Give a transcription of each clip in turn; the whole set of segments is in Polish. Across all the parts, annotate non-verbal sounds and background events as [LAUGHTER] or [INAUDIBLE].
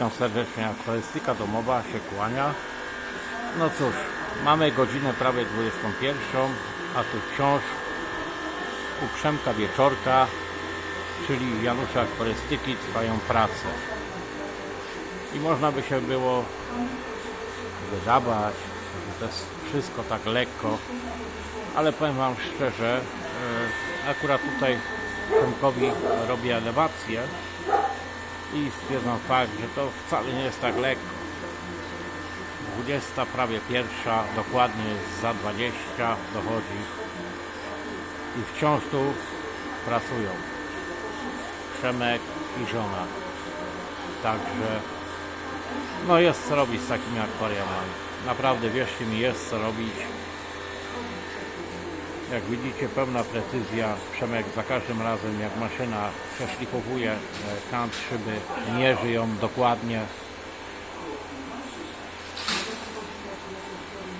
Witam serdecznie, akwarystyka domowa się kłania. No cóż, mamy godzinę prawie 21, a tu wciąż u Przemka Wieczorka, czyli Janusza Akwarystyki trwają prace. I można by się było wydawać, że to jest wszystko tak lekko, ale powiem Wam szczerze, e, akurat tutaj Przemkowi robię elewację i stwierdzam fakt, że to wcale nie jest tak lekko. 20 prawie pierwsza, dokładnie jest za 20 dochodzi i wciąż tu pracują Przemek i żona. Także no jest co robić z takimi akwariumami. Naprawdę wierzcie mi jest co robić. Jak widzicie pełna precyzja. Przemek za każdym razem jak maszyna przeszlifowuje e, kant szyby, mierzy ją dokładnie.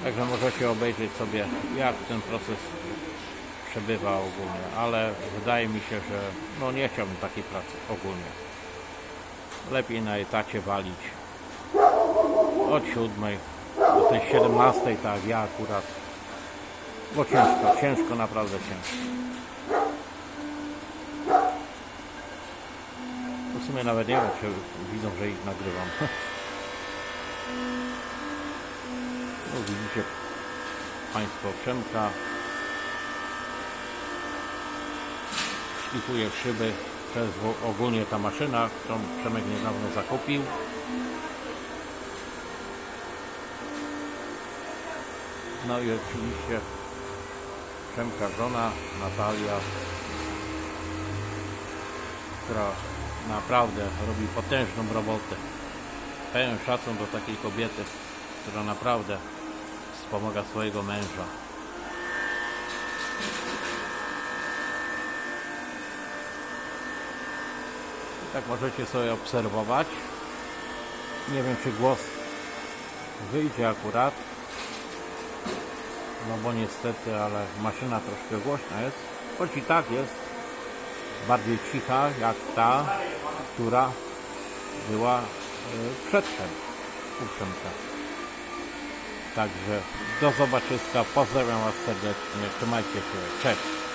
Także możecie obejrzeć sobie jak ten proces przebywa ogólnie, ale wydaje mi się, że no nie chciałbym takiej pracy ogólnie. Lepiej na etacie walić od siódmej do tej 17, tak ja akurat. Bo ciężko, ciężko, naprawdę ciężko. W sumie nawet nie wiem, czy widzą, że ich nagrywam. [LAUGHS] No widzicie Państwo Przemka. Szlifuje szyby. To jest ogólnie ta maszyna, którą Przemek niedawno zakupił. No i oczywiście Przemka żona Natalia, która naprawdę robi potężną robotę. Pełen szacun do takiej kobiety, która naprawdę wspomaga swojego męża. Tak możecie sobie obserwować. Nie wiem czy głos wyjdzie akurat. No bo niestety, ale maszyna troszkę głośna jest. Choć i tak jest bardziej cicha jak ta, która była y, przedtem u Przemka. Także do zobaczyska. Pozdrawiam Was serdecznie. Trzymajcie się. Cześć.